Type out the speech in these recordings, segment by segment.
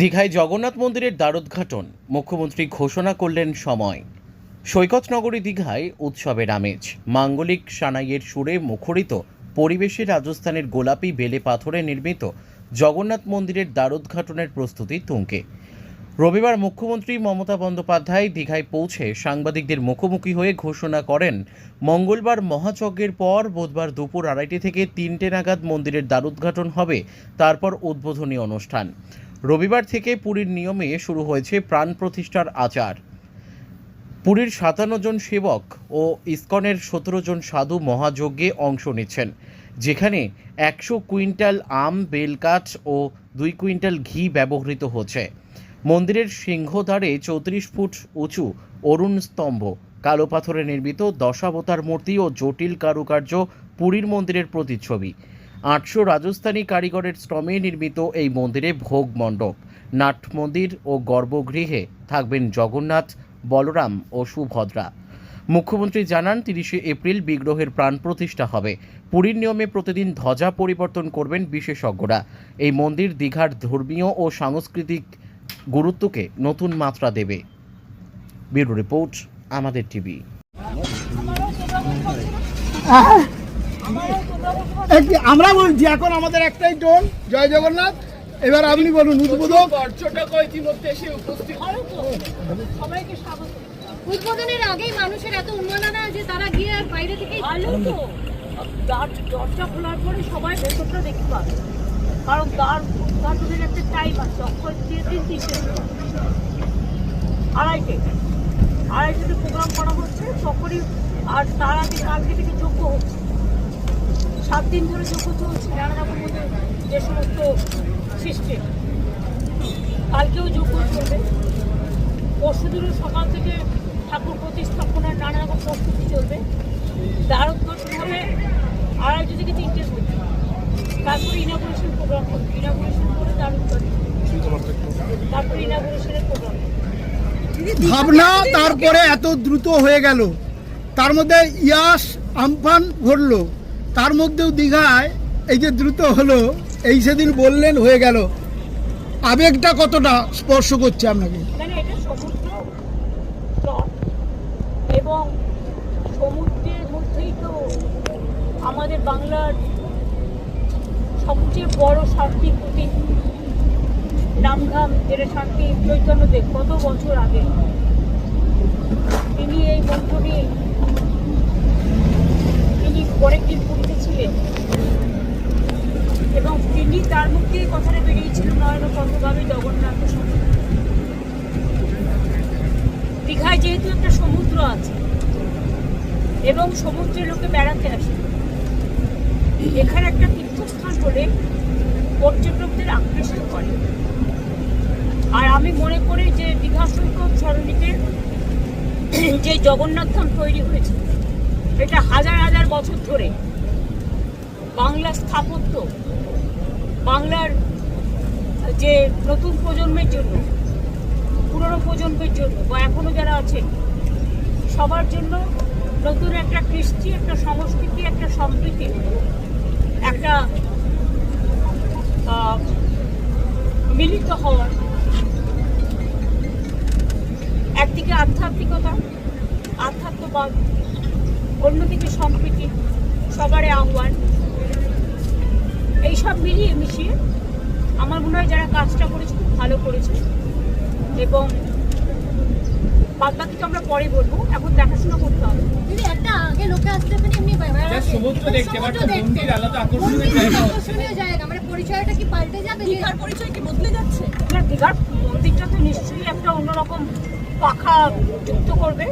দীঘায় জগন্নাথ মন্দিরের দ্বারোদ্ঘাটন, মুখ্যমন্ত্রী ঘোষণা করলেন সময়। সৈকত নগরী দীঘায় উৎসবের আমেজ, মাঙ্গলিক সানাইয়ের সুরে মুখরিত, পরিবেশে রাজস্থানের গোলাপি বেলে পাথরে নির্মিত জগন্নাথ মন্দিরের দ্বারোদ্ঘাটনের প্রস্তুতি তুঙ্গে। রবিবার মুখ্যমন্ত্রী মমতা বন্দ্যোপাধ্যায় দীঘায় পৌঁছে সাংবাদিকদের মুখোমুখি হয়ে ঘোষণা করেন, মঙ্গলবার মহাযজ্ঞের পর বুধবার দুপুর আড়াইটে থেকে তিনটে নাগাদ মন্দিরের দ্বারোদ্ঘাটন হবে, তারপর উদ্বোধনী অনুষ্ঠান। রবিবার থেকে পুরীর নিয়মে শুরু হয়েছে প্রাণ প্রতিষ্ঠার আচার। পুরীর সাতান্ন জন সেবক ও ইস্কনের সতেরো জন সাধু মহাযজ্ঞে অংশ নিচ্ছেন, যেখানে একশো কুইন্টাল আম, বেলকাঠ ও দুই কুইন্টাল ঘি ব্যবহৃত হচ্ছে। মন্দিরের সিংহদ্বারে চৌত্রিশ ফুট উঁচু অরুণ স্তম্ভ, কালো পাথরে নির্মিত দশাবতার মূর্তি ও জটিল কারুকার্য পুরীর মন্দিরের প্রতিচ্ছবি। আটশো রাজস্থানী কারিগরের শ্রমে নির্মিত এই মন্দিরে ভোগ মণ্ডপ। নাট মন্দির ও গর্ভগৃহে থাকবেন জগন্নাথ, বলরাম ও সুভদ্রা। মুখ্যমন্ত্রী জানান, তিরিশে এপ্রিল বিগ্রহের প্রাণ প্রতিষ্ঠা হবে। পুরীর নিয়মে প্রতিদিন ধ্বজা পরিবর্তন করবেন বিশেষজ্ঞরা। এই মন্দির দীঘার ধর্মীয় ও সাংস্কৃতিক গুরুত্বকে নতুন মাত্রা দেবে। রিপোর্ট, আমাদের টিভি। আমরা বলছি এখন আমাদের একটাই টোন জয় জগন্নাথ। এবার আপনি বলুন উদ্বোধক। সবাইকে স্বাগত। উদ্বোধনের আগেই মানুষের এত উন্মাদনা যে তারা গিয়ে বাইরে থেকে ভালো তো। দরজা খোলার পরে সবাই ভেতরটা দেখতে পাবে। কারণ দ্বার উদ্ঘাটনের একটা টাইম আছে অক্ষয় দিয়ে দিন তিনটে। আড়াইটে। আড়াইটেতে প্রোগ্রাম করা হচ্ছে তখনই আর তার আগে কালকে থেকে যোগ্য হচ্ছে। সাত দিন ধরে যোগ্য চলছে নানা রকম যে সমস্ত সিস্টেম কালকেও যোগ্য চলবে পরশুদিনও সকাল থেকে ঠাকুর প্রতিস্থাপনার নানা রকম প্রস্তুতি চলবে। দ্বারোদ্ঘাটন হবে। আড়াইটে থেকে তিনটের মধ্যে। তারপরে ইনাগুরেশন প্রোগ্রাম করবে ইনাগুরেশন করে তারপরে ইনাগুরেশনের প্রোগ্রাম ভাবনা তারপরে এত দ্রুত হয়ে গেল। তার মধ্যে ইয়াস, আমফান ঘটলো। তার মধ্যেও দীঘায় এই যে দ্রুত হলো, এই সেদিন বললেন, হয়ে গেল। আবেগটা কতটা স্পর্শ করছে আপনাকে? মানে এবং তো আমাদের বাংলার সবচেয়ে বড় শান্তি শান্তি কত বছর আগে তিনি এই মন্ত্র নিয়ে তিনি পরের দিন পুরীতে ছিলেন এবং তিনি তার মুখ দিয়ে কথাটা বেরিয়েছিল নয়ন কতভাবে জগন্নাথ সমুদ্র দীঘায় যেহেতু একটা সমুদ্র আছে, এবং সমুদ্রে লোকে বেড়াতে আসে। এখানে একটা তীর্থস্থান বলে পর্যটকদের আকৃষ্ট করে। আর আমি মনে করি যে দীঘা সৈকত সরণিতে যে জগন্নাথ ধাম তৈরি হয়েছে, এটা হাজার হাজার বছর ধরে বাংলা স্থাপত্য, বাংলার যে নতুন প্রজন্মের জন্য পুরনো প্রজন্মের জন্য বা এখনও যারা আছেন, সবার জন্য নতুন একটা কৃষ্টি, একটা সংস্কৃতি, একটা সম্প্রীতি, একটা মিলিত হওয়ার একদিকে আধ্যাত্মিকতা, আধ্যাত্মবাদ, অন্যদিকে সম্প্রীতি, সবারই আহ্বান। এইসব মিলিয়ে মিশিয়ে আমার মনে হয় যারা কাজটা করেছে, খুব ভালো করেছে। এবং বাদ বাকি তো আমরা পরে বলব। এখন দেখাশোনা করতে হবে। দিদি একটা আগে লোকে আসতে মানে এমনি সমুদ্র দেখতে সমুদ্র মন্দির আলাদা আকর্ষণীয় জায়গা আকর্ষণীয় জায়গা। মানে পরিচয়টা কি পাল্টে যাবে? দীঘার পরিচয় কি বদলে যাচ্ছে? না দীঘার মন্দিরটা তো নিশ্চয়ই একটা অন্যরকম পাখা যুক্ত করবে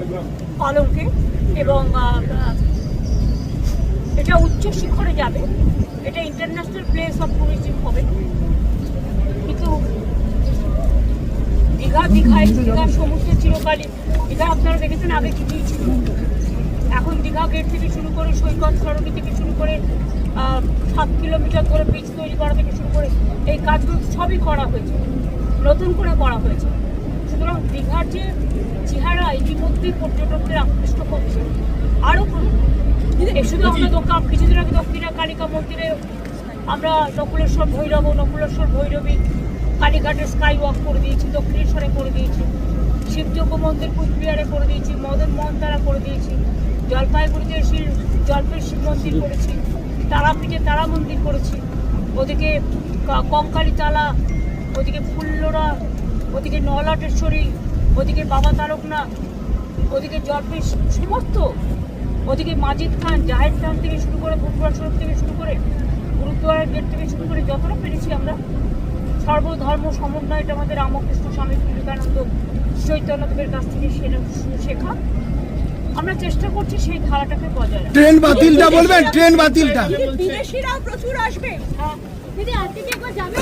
এবং এটা উচ্চ শিখরে যাবে। এটা ইন্টারন্যাশনাল প্লেস অফ টুরিজম হবে কিন্তু দীঘা দীঘায় দীঘার সমুদ্রে চিরকালই। দীঘা আপনারা দেখেছেন, আগে কিছুই ছিল এখন দীঘা গেট থেকে শুরু করে সৈকত, সরণি থেকে শুরু করে সাত কিলোমিটার ধরে পিচ তৈরি করা থেকে শুরু করে এই কাজগুলো সবই করা হয়েছে, নতুন করে করা হয়েছে। সুতরাং দীঘার যে চেহারা ইতিমধ্যেই পর্যটকদের আকৃষ্ট করছে, আরও শুধু আমরা দক্ষিণ, কিছুদিন আগে দক্ষিণা কালিকা মন্দিরে আমরা নকুলেশ্বর ভৈরব ও নকুলেশ্বর ভৈরবী কালীঘাটে স্কাই ওয়াক করে দিয়েছি, দক্ষিণেশ্বরে করে মন্দির কুচবিহারে করে দিয়েছি, মদন মোহন তারা করে দিয়েছি, জলপাইগুড়িতে শিল জলপের শিব মন্দির করেছি, তারাপীঠে তারা মন্দির করেছি, ওদিকে কঙ্কালী তালা ওদিকে ফুল্লরা, ওদিকে নলাটেশ্বরী, ওদিকে বাবা তারকনা, ওদিকে জলপের সমস্ত, ওদিকে মাজিদ খান, জাহেদ খান থেকে শুরু করে ফুটবল সড়ক থেকে শুরু করে গুরুদ্বারের গেট থেকে শুরু করে যতটা পেরেছি আমরা সর্বধর্ম সমন্বয় এটা আমাদের রামকৃষ্ণ স্বামী বিবেকানন্দ চৈতন্যদেবের কাছ থেকে শেখা আমরা চেষ্টা করছি সেই ধারাটাকে বজায় রাখা ট্রেন বাতিলটা বলবেন? ট্রেন বাতিলটা? বিদেশিরাও প্রচুর আসবে। হ্যাঁ। দিদি আজকে কি একবার যাবে